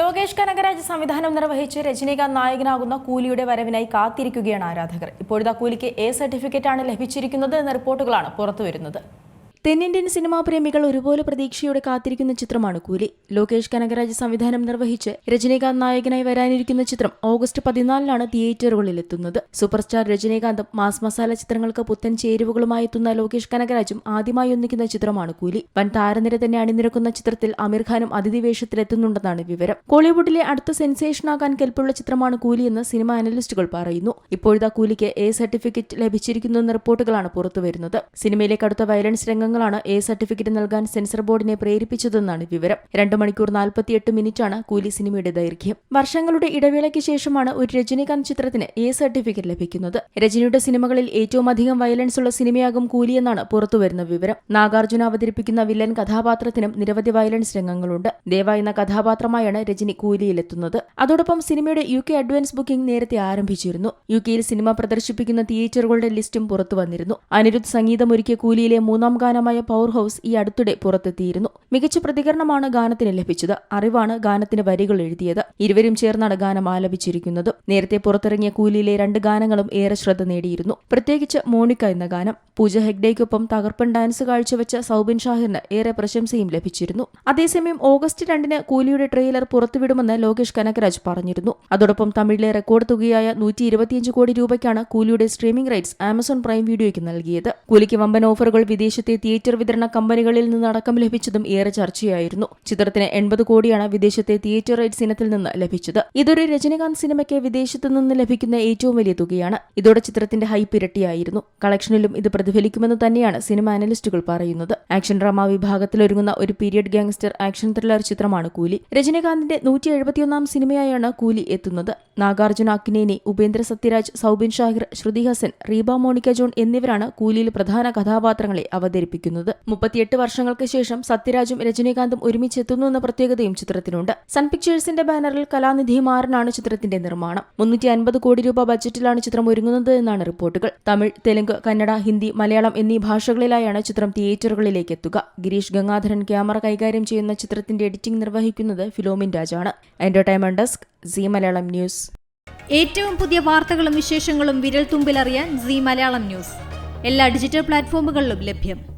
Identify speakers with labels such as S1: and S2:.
S1: ലോകേഷ് കനകരാജ് സംവിധാനം നിർവഹിച്ച് രജനീകാന്ത് നായകനാകുന്ന കൂലിയുടെ വരവിനായി കാത്തിരിക്കുകയാണ് ആരാധകർ. ഇപ്പോഴത്തെ കൂലിക്ക് എ സർട്ടിഫിക്കറ്റാണ് ലഭിച്ചിരിക്കുന്നത് എന്ന റിപ്പോർട്ടുകളാണ് പുറത്തുവരുന്നത്. തെന്നിന്ത്യൻ സിനിമാ പ്രേമികൾ ഒരുപോലെ പ്രതീക്ഷയോടെ കാത്തിരിക്കുന്ന ചിത്രമാണ് കൂലി. ലോകേഷ് കനകരാജ് സംവിധാനം നിർവഹിച്ച് രജനീകാന്ത് നായകനായി വരാനിരിക്കുന്ന ചിത്രം ഓഗസ്റ്റ് പതിനാലിനാണ് തിയേറ്ററുകളിൽ എത്തുന്നത് സൂപ്പർസ്റ്റാർ രജനീകാന്തും മാസ് മസാല ചിത്രങ്ങൾക്ക് പുത്തൻ ചേരുവകളുമായി എത്തുന്ന ലോകേഷ് കനകരാജും ആദ്യമായി ഒന്നിക്കുന്ന ചിത്രമാണ് കൂലി. വൻ താരനിര തന്നെ അണിനിരക്കുന്ന ചിത്രത്തിൽ അമീർ ഖാനും അതിഥി വേഷത്തിലെത്തുന്നുണ്ടെന്നാണ് വിവരം. കോളിവുഡിലെ അടുത്ത സെൻസേഷനാകാൻ കെൽപ്പുള്ള ചിത്രമാണ് കൂലി എന്ന് സിനിമാ അനലിസ്റ്റുകൾ പറയുന്നു. ഇപ്പോഴത്തെ കൂലിക്ക് എ സർട്ടിഫിക്കറ്റ് ലഭിച്ചിരിക്കുന്നു എന്ന റിപ്പോർട്ടുകളാണ് പുറത്തുവരുന്നത്. സിനിമയിലെ അടുത്ത വയലൻസ് രംഗങ്ങളാണ് എ സർട്ടിഫിക്കറ്റ് നൽകാൻ സെൻസർ ബോർഡിനെ പ്രേരിപ്പിച്ചതെന്നാണ് വിവരം. രണ്ട് മണിക്കൂർ നാൽപ്പത്തിയെട്ട് മിനിറ്റാണ് കൂലി സിനിമയുടെ ദൈർഘ്യം. വർഷങ്ങളുടെ ഇടവേളയ്ക്ക് ശേഷമാണ് ഒരു രജനീകാന്ത് ചിത്രത്തിന് എ സർട്ടിഫിക്കറ്റ് ലഭിക്കുന്നത്. രജനിയുടെ സിനിമകളിൽ ഏറ്റവും അധികം വയലൻസ് ഉള്ള സിനിമയാകും കൂലിയെന്നാണ് പുറത്തുവരുന്ന വിവരം. നാഗാർജുന അവതരിപ്പിക്കുന്ന വില്ലൻ കഥാപാത്രത്തിനും നിരവധി വയലൻസ് രംഗങ്ങളുണ്ട്. ദേവ എന്ന കഥാപാത്രമായാണ് രജനി കൂലിയിലെത്തുന്നത്. അതോടൊപ്പം സിനിമയുടെ യു കെ അഡ്വാൻസ് ബുക്കിംഗ് നേരത്തെ ആരംഭിച്ചിരുന്നു. യു കെയിൽ സിനിമ പ്രദർശിപ്പിക്കുന്ന തിയേറ്ററുകളുടെ ലിസ്റ്റും പുറത്തു വന്നിരുന്നു അനിരുദ്ധ് സംഗീതമൊരുക്കിയ കൂലിയിലെ മൂന്നാം ഗാനമായ പവർ ഹൗസ് ഈ അടുത്തിടെ പുറത്തെത്തിയിരുന്നു. മികച്ച പ്രതികരണമാണ് ഗാനത്തിന് ലഭിച്ചത്. അറിവാണ് ഗാനത്തിന് വരികൾ എഴുതിയത്. ഇരുവരും ചേർന്നാണ് ഗാനം ആലപിച്ചിരിക്കുന്നത്. നേരത്തെ പുറത്തിറങ്ങിയ കൂലിയിലെ രണ്ട് ഗാനങ്ങളും ഏറെ ശ്രദ്ധ നേടിയിരുന്നു. പ്രത്യേകിച്ച് മോണിക്ക എന്ന ഗാനം. പൂജ ഹെഗ്ഡേക്കൊപ്പം തകർപ്പൻ ഡാൻസ് കാഴ്ചവെച്ച സൗബിൻ ഷാഹിറിന് ഏറെ പ്രശംസയും ലഭിച്ചിരുന്നു. അതേസമയം ഓഗസ്റ്റ് രണ്ടിന് കൂലിയുടെ ട്രെയിലർ പുറത്തുവിടുമെന്ന് ലോകേഷ് കനകരാജ് പറഞ്ഞിരുന്നു. അതോടൊപ്പം തമിഴിലെ റെക്കോർഡ് തുകയായ നൂറ്റി ഇരുപത്തിയഞ്ച് കോടി രൂപയ്ക്കാണ് കൂലിയുടെ സ്ട്രീമിംഗ് റൈറ്റ്സ് ആമസോൺ പ്രൈം വീഡിയോയ്ക്ക് നൽകിയത്. കൂലിക്ക് വമ്പൻ ഓഫറുകൾ വിദേശത്തെ തിയേറ്റർ വിതരണ കമ്പനികളിൽ നിന്ന് നിന്നടക്കം ലഭിച്ചതും ഏറെ ചർച്ചയായിരുന്നു. ചിത്രത്തിന് എൺപത് കോടിയാണ് വിദേശത്തെ തിയേറ്റർ റൈറ്റ്സ് ഇനത്തിൽ നിന്ന് ലഭിച്ചത്. ഇതൊരു രജനീകാന്ത് സിനിമയ്ക്ക് വിദേശത്തു നിന്ന് ലഭിക്കുന്ന ഏറ്റവും വലിയ തുകയാണ്. ഇതോടെ ചിത്രത്തിന്റെ ഹൈപ്പ് ഇരട്ടിയായിരുന്നു. കളക്ഷനിലും ഇത് പ്രതിഫലിക്കുമെന്ന് തന്നെയാണ് സിനിമ അനലിസ്റ്റുകൾ പറയുന്നത്. ആക്ഷൻ ഡ്രാമ വിഭാഗത്തിലൊരുങ്ങുന്ന ഒരു പീരിയഡ് ഗാങ്സ്റ്റർ ആക്ഷൻ ത്രില്ലർ ചിത്രമാണ് കൂലി. രജനീകാന്തിന്റെ നൂറ്റി എഴുപത്തിയൊന്നാം സിനിമയായാണ് കൂലി എത്തുന്നത്. നാഗാർജുന അക്നേനി ഉപേന്ദ്ര സത്യരാജ് സൗബിൻ ഷാഹിർ ശ്രുതി ഹസൻ റീബ മോണിക്ക ജോൺ എന്നിവരാണ് കൂലിയിൽ പ്രധാന കഥാപാത്രങ്ങളെ അവതരിപ്പിക്കുന്നത്. മുപ്പത്തിയെട്ട് വർഷങ്ങൾക്ക് ശേഷം സത്യരാജും രജനീകാന്തും ഒരുമിച്ചെത്തുന്നു എന്ന പ്രത്യേകതയും ചിത്രത്തിനുണ്ട്. സൺ പിക്ചേഴ്സിന്റെ ബാനറിൽ കലാനിധി മാറനാണ് ചിത്രത്തിന്റെ നിർമ്മാണം. മുന്നൂറ്റി അൻപത് കോടി രൂപ ബജറ്റിലാണ് ചിത്രം ഒരുങ്ങുന്നത് എന്നാണ് റിപ്പോർട്ടുകൾ. തമിഴ് തെലുങ്ക് കന്നഡ ഹിന്ദി മലയാളം എന്നീ ഭാഷകളിലായാണ് ചിത്രം തിയേറ്ററുകളിലേക്ക് എത്തുക. ഗിരീഷ് ഗംഗാധരൻ ക്യാമറ കൈകാര്യം ചെയ്യുന്ന ചിത്രത്തിന്റെ എഡിറ്റിംഗ് നിർവഹിക്കുന്നത് Philomin രാജാണ്. Entertainment desk Zee Malayalam News.
S2: ഏറ്റവും പുതിയ വാർത്തകളും വിശേഷങ്ങളും വിരൽ തുമ്പിലറിയാൻ സി മലയാളം ന്യൂസ്. എല്ലാ ഡിജിറ്റൽ പ്ലാറ്റ്ഫോമുകളിലും ലഭ്യം.